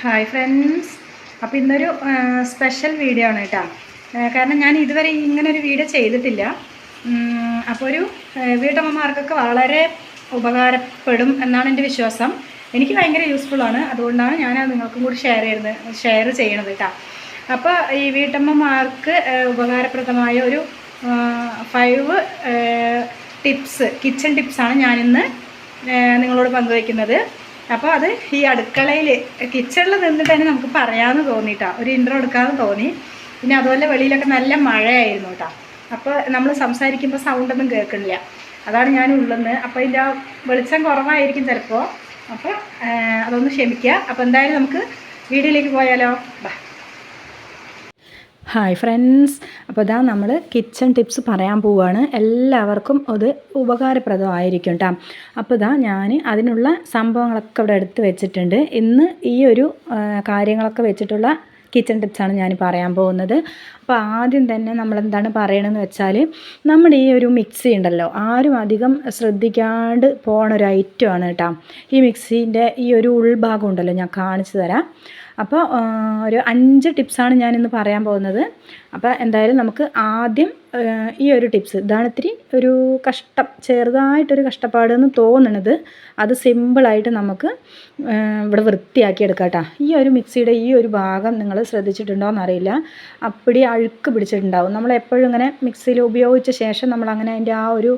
Hi friends അപ്പോൾ ഇന്നൊരു special video ആണ് കേട്ടോ. കാരണം ഞാൻ ഇതുവരെ ഇങ്ങനൊരു വീഡിയോ ചെയ്തിട്ടില്ല. അപ്പോൾ ഒരു വീട്ടമ്മമാർക്കൊക്കെ വളരെ ഉപകാരപ്പെടും എന്നാണ് എന്റെ വിശ്വാസം. എനിക്ക് ഭയങ്കര യൂസ്ഫുൾ ആണ്. അതുകൊണ്ടാണ് ഞാൻ നിങ്ങൾക്കും കൂടി ഷെയർ ചെയ്യുന്നത് ഷെയർ ചെയ്യണത് കേട്ടോ. അപ്പോൾ ഈ വീട്ടമ്മമാർക്ക് ഉപകാരപ്രദമായ ഒരു ഫൈവ് ടിപ്സ് കിച്ചൺ ടിപ്സാണ് ഞാനിന്ന് നിങ്ങളോട് പങ്കുവയ്ക്കുന്നത്. അപ്പോൾ അത് ഈ അടുക്കളയിൽ കിച്ചണിൽ നിന്നിട്ട് തന്നെ നമുക്ക് പറയാമെന്ന് തോന്നിയിട്ടാ ഒരു ഇൻട്രോ എടുക്കാമെന്ന് തോന്നി. പിന്നെ അതുപോലെ വെളിയിലൊക്കെ നല്ല മഴയായിരുന്നു കേട്ടോ അപ്പോൾ നമ്മൾ സംസാരിക്കുമ്പോൾ സൗണ്ടൊന്നും കേൾക്കുന്നില്ല. അതാണ് ഞാൻ ഉള്ളത് അപ്പോൾ ഇതിന്റെ വെളിച്ചം കുറവായിരിക്കും ചിലപ്പോൾ അപ്പോൾ അതൊന്ന് ക്ഷമിക്കുക അപ്പോൾ എന്തായാലും നമുക്ക് വീഡിയോയിലേക്ക് പോയാലോ? ബാ. ഹായ് ഫ്രണ്ട്സ് അപ്പോൾ ഇതാ നമ്മൾ കിച്ചൺ ടിപ്സ് പറയാൻ പോവുകയാണ് എല്ലാവർക്കും അത് ഉപകാരപ്രദമായിരിക്കും കേട്ടോ അപ്പോൾ ഇതാ ഞാൻ അതിനുള്ള സംഭവങ്ങളൊക്കെ ഇവിടെ എടുത്ത് വെച്ചിട്ടുണ്ട്. ഇന്ന് ഈ ഒരു കാര്യങ്ങളൊക്കെ വെച്ചിട്ടുള്ള കിച്ചൺ ടിപ്സാണ് ഞാൻ പറയാൻ പോകുന്നത്. അപ്പോൾ ആദ്യം തന്നെ നമ്മൾ എന്താണ് പറയണമെന്ന് വെച്ചാൽ നമ്മുടെ ഈ ഒരു മിക്സി ഉണ്ടല്ലോ ആരും അധികം ശ്രദ്ധിക്കാണ്ട് പോണ ഒരു ഐറ്റമാണ് കേട്ടോ ഈ മിക്സീന്റെ ഈ ഒരു ഉൾഭാഗം ഉണ്ടല്ലോ ഞാൻ കാണിച്ചു തരാം. അപ്പോൾ ഒരു അഞ്ച് ടിപ്സാണ് ഞാനിന്ന് പറയാൻ പോകുന്നത്. അപ്പോൾ എന്തായാലും നമുക്ക് ആദ്യം ഈ ഒരു ടിപ്സ്. ഇതാണ് ഇത്തിരി ഒരു കഷ്ടം ചെറുതായിട്ടൊരു കഷ്ടപ്പാട് എന്ന് തോന്നണത് അത് സിമ്പിളായിട്ട് നമുക്ക് ഇവിടെ വൃത്തിയാക്കി എടുക്കാം കേട്ടോ ഈ ഒരു മിക്സിയുടെ ഈ ഒരു ഭാഗം നിങ്ങൾ ശ്രദ്ധിച്ചിട്ടുണ്ടോ എന്നറിയില്ല അപ്പടി അഴുക്ക് പിടിച്ചിട്ടുണ്ടാവും. നമ്മൾ എപ്പോഴും ഇങ്ങനെ മിക്സിയിൽ ഉപയോഗിച്ച ശേഷം നമ്മളങ്ങനെ അതിന്റെ ആ ഒരു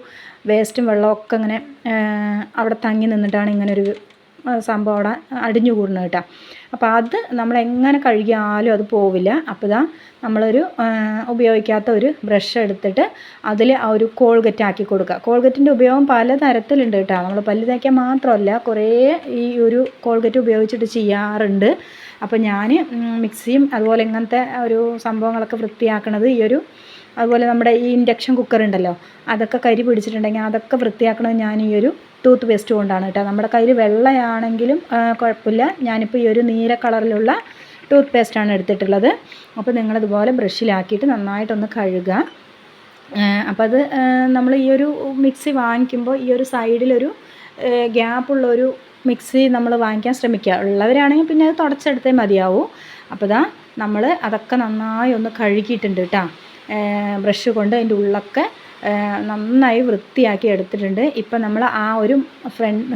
വേസ്റ്റും വെള്ളമൊക്കെ ഇങ്ങനെ അവിടെ തങ്ങി നിന്നിട്ടാണ് ഇങ്ങനെ ഒരു സംഭവം അവിടെ അടിഞ്ഞു കൂടുന്നത് കേട്ടോ. അപ്പോൾ അത് നമ്മൾ എങ്ങനെ കഴുകിയാലും അത് പോവില്ല. അപ്പോൾ ഇതാ നമ്മളൊരു ഉപയോഗിക്കാത്ത ഒരു ബ്രഷ് എടുത്തിട്ട് അതിൽ ആ ഒരു കോൾഗറ്റ് ആക്കി കൊടുക്കുക. കോൾഗറ്റിന്റെ ഉപയോഗം പല തരത്തിലുണ്ട് കേട്ടോ. നമ്മൾ പല്ല് തേക്കാൻ മാത്രമല്ല കുറേ ഈ ഒരു കോൾഗറ്റ് ഉപയോഗിച്ചിട്ട് ചെയ്യാറുണ്ട്. അപ്പോൾ ഞാൻ മിക്സിയും അതുപോലെ ഇങ്ങനത്തെ ഒരു സംഭവങ്ങളൊക്കെ വൃത്തിയാക്കണത് ഈ ഒരു അതുപോലെ നമ്മുടെ ഈ ഇൻഡക്ഷൻ കുക്കർ ഉണ്ടല്ലോ അതൊക്കെ കരി പിടിച്ചിട്ടുണ്ടെങ്കിൽ അതൊക്കെ വൃത്തിയാക്കണത് ഞാൻ ഈ ഒരു ടൂത്ത് പേസ്റ്റ് കൊണ്ടാണ് കേട്ടോ. നമ്മുടെ കയ്യിൽ വെള്ളയാണെങ്കിലും കുഴപ്പമില്ല. ഞാനിപ്പോൾ ഈ ഒരു നീല കളറിലുള്ള ടൂത്ത് പേസ്റ്റാണ് എടുത്തിട്ടുള്ളത്. അപ്പോൾ നിങ്ങളിതുപോലെ ബ്രഷിലാക്കിയിട്ട് നന്നായിട്ടൊന്ന് കഴുകുക. അപ്പോൾ അത് നമ്മൾ ഈ ഒരു മിക്സി വാങ്ങിക്കുമ്പോൾ ഈ ഒരു സൈഡിലൊരു ഗ്യാപ്പുള്ളൊരു മിക്സി നമ്മൾ വാങ്ങിക്കാൻ ശ്രമിക്കുക. ഉള്ളവരാണെങ്കിൽ പിന്നെ അത് തുടച്ചെടുത്തേ മതിയാവൂ. അപ്പോൾ ഇതാ നമ്മൾ അതൊക്കെ നന്നായി ഒന്ന് കഴുകിയിട്ടുണ്ട് കേട്ടോ. ബ്രഷ് കൊണ്ട് അതിന്റെ ഉള്ളൊക്കെ നന്നായി വൃത്തിയാക്കി എടുത്തിട്ടുണ്ട്. ഇപ്പം നമ്മൾ ആ ഒരു ഫ്രണ്ട്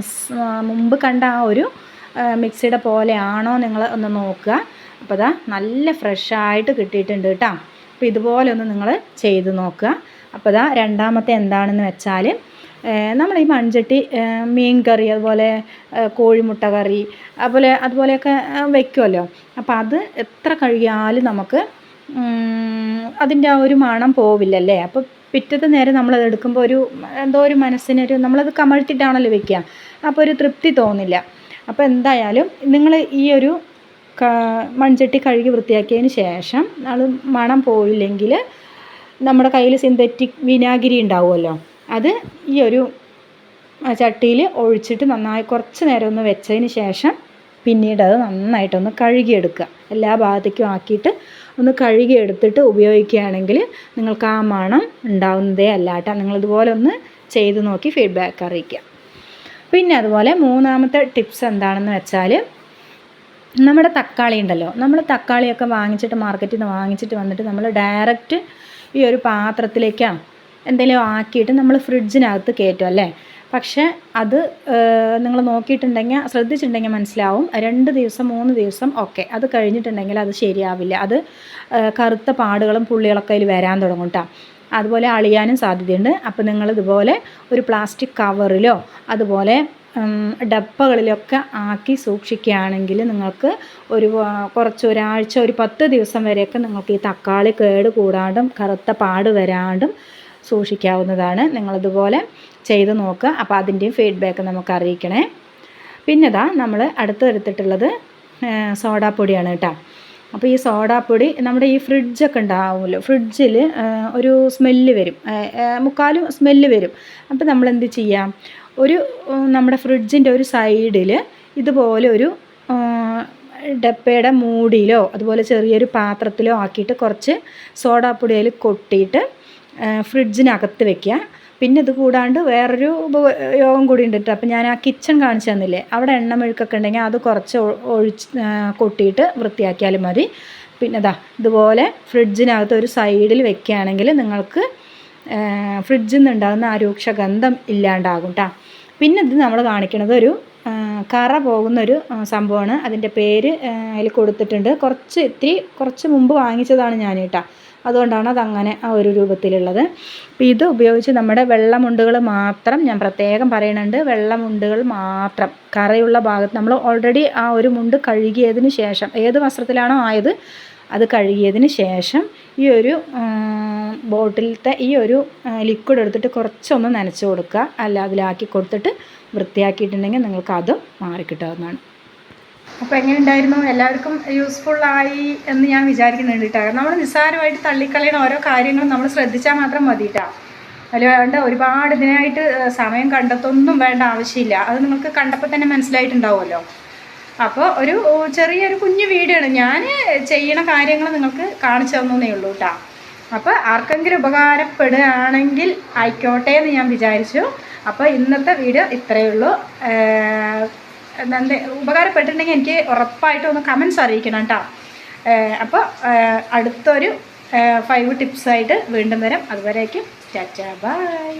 മുമ്പ് കണ്ട ആ ഒരു മിക്സിയുടെ പോലെയാണോ നിങ്ങൾ ഒന്ന് നോക്കുക. അപ്പോൾ അതാ നല്ല ഫ്രഷായിട്ട് കിട്ടിയിട്ടുണ്ട് കേട്ടോ അപ്പോൾ ഇതുപോലെ ഒന്ന് നിങ്ങൾ ചെയ്ത് നോക്കുക. അപ്പോൾ അതാ രണ്ടാമത്തെ എന്താണെന്ന് വെച്ചാൽ നമ്മൾ ഈ മൺചട്ടി മീൻ കറി അതുപോലെ കോഴിമുട്ട കറി അതുപോലെ അതുപോലെയൊക്കെ വെക്കുമല്ലോ അപ്പോൾ അത് എത്ര കഴുകിയാലും നമുക്ക് അതിന്റെ ആ ഒരു മണം പോവില്ലല്ലേ. അപ്പോൾ പിറ്റത്തെ നേരം നമ്മളത് എടുക്കുമ്പോൾ ഒരു എന്തോ ഒരു മനസ്സിനൊരു നമ്മളത് കമഴ്ത്തിയിട്ടാണല്ലോ വെക്കുക. അപ്പോൾ ഒരു തൃപ്തി തോന്നില്ല. അപ്പോൾ എന്തായാലും നിങ്ങൾ ഈ ഒരു മൺചട്ടി കഴുകി വൃത്തിയാക്കിയതിന് ശേഷം അത് മണം പോയില്ലെങ്കിൽ നമ്മുടെ കയ്യിൽ സിന്തറ്റിക് വിനാഗിരി ഉണ്ടാവുമല്ലോ. അത് ഈ ഒരു ചട്ടിയിൽ ഒഴിച്ചിട്ട് നന്നായി കുറച്ച് നേരം ഒന്ന് വെച്ചതിന് ശേഷം പിന്നീട് അത് നന്നായിട്ടൊന്ന് കഴുകിയെടുക്കുക. എല്ലാ ഭാഗത്തേക്കും ആക്കിയിട്ട് ഒന്ന് കഴുകിയെടുത്തിട്ട് ഉപയോഗിക്കുകയാണെങ്കിൽ നിങ്ങൾക്ക് ആ മണം ഉണ്ടാവുന്നതേ കേട്ടോ. നിങ്ങളിതുപോലെ ഒന്ന് ചെയ്ത് നോക്കി ഫീഡ്ബാക്ക് അറിയിക്കുക. പിന്നെ അതുപോലെ മൂന്നാമത്തെ ടിപ്സ് എന്താണെന്ന് വെച്ചാൽ നമ്മുടെ തക്കാളി ഉണ്ടല്ലോ. നമ്മൾ തക്കാളിയൊക്കെ വാങ്ങിച്ചിട്ട് മാർക്കറ്റിൽ നിന്ന് വാങ്ങിച്ചിട്ട് വന്നിട്ട് നമ്മൾ ഡയറക്റ്റ് ഈ ഒരു പാത്രത്തിലേക്കാണ് എന്തെങ്കിലും ആക്കിയിട്ട് നമ്മൾ ഫ്രിഡ്ജിനകത്ത് കയറ്റും അല്ലേ? പക്ഷേ അത് നിങ്ങൾ നോക്കിയിട്ടുണ്ടെങ്കിൽ ശ്രദ്ധിച്ചിട്ടുണ്ടെങ്കിൽ മനസ്സിലാവും. രണ്ട് ദിവസം മൂന്ന് ദിവസം ഓക്കെ അത് കഴിഞ്ഞിട്ടുണ്ടെങ്കിൽ അത് ശരിയാവില്ല. അത് കറുത്ത പാടുകളും പുള്ളികളൊക്കെ അതിൽ വരാൻ തുടങ്ങും കേട്ടോ അതുപോലെ അളിയാനും സാധ്യതയുണ്ട്. അപ്പോൾ നിങ്ങൾ ഇതുപോലെ ഒരു പ്ലാസ്റ്റിക് കവറിലോ അതുപോലെ ഡപ്പകളിലൊക്കെ ആക്കി സൂക്ഷിക്കുകയാണെങ്കിൽ നിങ്ങൾക്ക് ഒരു കുറച്ച് ഒരാഴ്ച ഒരു പത്ത് ദിവസം വരെയൊക്കെ നിങ്ങൾക്ക് ഈ തക്കാളി കേട് കൂടാണ്ടും കറുത്ത പാട് വരാണ്ടും സൂക്ഷിക്കാവുന്നതാണ്. നിങ്ങളിതുപോലെ ചെയ്ത് നോക്കുക അപ്പോൾ അതിന്റെയും ഫീഡ്ബാക്ക് നമുക്ക് അറിയിക്കണേ. പിന്നെ ഇതാ നമ്മൾ അടുത്ത് എടുത്തിട്ടുള്ളത് സോഡാപ്പൊടിയാണ് കേട്ടോ. അപ്പോൾ ഈ സോഡാപ്പൊടി നമ്മുടെ ഈ ഫ്രിഡ്ജൊക്കെ ഉണ്ടാവുമല്ലോ ഫ്രിഡ്ജിൽ ഒരു സ്മെല്ല് വരും. മുക്കാലും സ്മെല്ല് വരും. അപ്പോൾ നമ്മൾ എന്ത് ചെയ്യാം? ഒരു നമ്മുടെ ഫ്രിഡ്ജിന്റെ ഒരു സൈഡിൽ ഇതുപോലെ ഒരു ഡപ്പയുടെ മൂടിയിലോ അതുപോലെ ചെറിയൊരു പാത്രത്തിലോ ആക്കിയിട്ട് കുറച്ച് സോഡാപ്പൊടി അതിൽ കൊട്ടിയിട്ട് ഫ്രിഡ്ജിനകത്ത് വെക്കുക. പിന്നെ ഇത് കൂടാണ്ട് വേറൊരു ഉപയോഗം കൂടി ഉണ്ട് കേട്ടോ അപ്പോൾ ഞാൻ ആ കിച്ചൺ കാണിച്ചു തന്നില്ലേ? അവിടെ എണ്ണ മെഴുക്കൊക്കെ ഉണ്ടെങ്കിൽ അത് കുറച്ച് ഒഴിച്ച് കൊട്ടിയിട്ട് വൃത്തിയാക്കിയാലും മതി. പിന്നെ ഇതാ ഇതുപോലെ ഫ്രിഡ്ജിനകത്ത് ഒരു സൈഡിൽ വെക്കുകയാണെങ്കിൽ നിങ്ങൾക്ക് ഫ്രിഡ്ജിൽ നിന്നുണ്ടാകുന്ന ആ രൂക്ഷഗന്ധം ഇല്ലാണ്ടാകും കേട്ടോ പിന്നെ ഇത് നമ്മൾ കാണിക്കുന്നത് ഒരു കറ പോകുന്നൊരു സംഭവമാണ്. അതിന്റെ പേര് അതിൽ കൊടുത്തിട്ടുണ്ട്. കുറച്ച് ഇത്തിരി കുറച്ച് മുമ്പ് വാങ്ങിച്ചതാണ് ഞാൻ കേട്ടോ അതുകൊണ്ടാണ് അതങ്ങനെ ആ ഒരു രൂപത്തിലുള്ളത്. അപ്പോൾ ഇത് ഉപയോഗിച്ച് നമ്മുടെ വെള്ളമുണ്ടുകൾ മാത്രം ഞാൻ പ്രത്യേകം പറയുന്നുണ്ട്. വെള്ളമുണ്ടുകൾ മാത്രം. കറയുള്ള ഭാഗത്ത് നമ്മൾ ഓൾറെഡി ആ ഒരു മുണ്ട് കഴുകിയതിന് ശേഷം ഏത് വസ്ത്രത്തിലാണോ ആയത് അത് കഴുകിയതിന് ശേഷം ഈ ഒരു ബോട്ടിലത്തെ ഈ ഒരു ലിക്വിഡ് എടുത്തിട്ട് കുറച്ചൊന്ന് നനച്ച് കൊടുക്കുക. അല്ല അതിലാക്കി കൊടുത്തിട്ട് വൃത്തിയാക്കിയിട്ടുണ്ടെങ്കിൽ നിങ്ങൾക്ക് അതും മാറിക്കിട്ടാവുന്നതാണ്. അപ്പോൾ എങ്ങനെ ഉണ്ടായിരുന്നു എല്ലാവർക്കും ആയി എന്ന് ഞാൻ വിചാരിക്കുന്നുണ്ട് കേട്ടോ നമ്മൾ നിസ്സാരമായിട്ട് തള്ളിക്കളയുന്ന ഓരോ കാര്യങ്ങളും നമ്മൾ ശ്രദ്ധിച്ചാൽ മാത്രം മതി കേട്ടോ അല്ലാണ്ട് ഒരുപാട് ഇതിനായിട്ട് സമയം കണ്ടെത്തൊന്നും വേണ്ട ആവശ്യമില്ല. അത് നിങ്ങൾക്ക് കണ്ടപ്പോൾ തന്നെ മനസ്സിലായിട്ടുണ്ടാവുമല്ലോ. അപ്പോൾ ഒരു ചെറിയൊരു കുഞ്ഞു വീഡിയോ ആണ് ഞാൻ ചെയ്യണ കാര്യങ്ങൾ നിങ്ങൾക്ക് കാണിച്ചു തന്നേ ഉള്ളൂ കേട്ടോ അപ്പോൾ ആർക്കെങ്കിലും ഉപകാരപ്പെടുകയാണെങ്കിൽ ആയിക്കോട്ടെ എന്ന് ഞാൻ വിചാരിച്ചു. അപ്പോൾ ഇന്നത്തെ വീഡിയോ ഇത്രയേ ഉള്ളൂ. എന്താ ഉപകാരപ്പെട്ടിട്ടുണ്ടെങ്കിൽ എനിക്ക് ഉറപ്പായിട്ടും ഒന്ന് കമൻസ് അറിയിക്കണം കേട്ടോ അപ്പോൾ അടുത്തൊരു ഫൈവ് ടിപ്സായിട്ട് വീണ്ടും വരാം. അതുവരേക്കും ചാച്ചാ ബൈ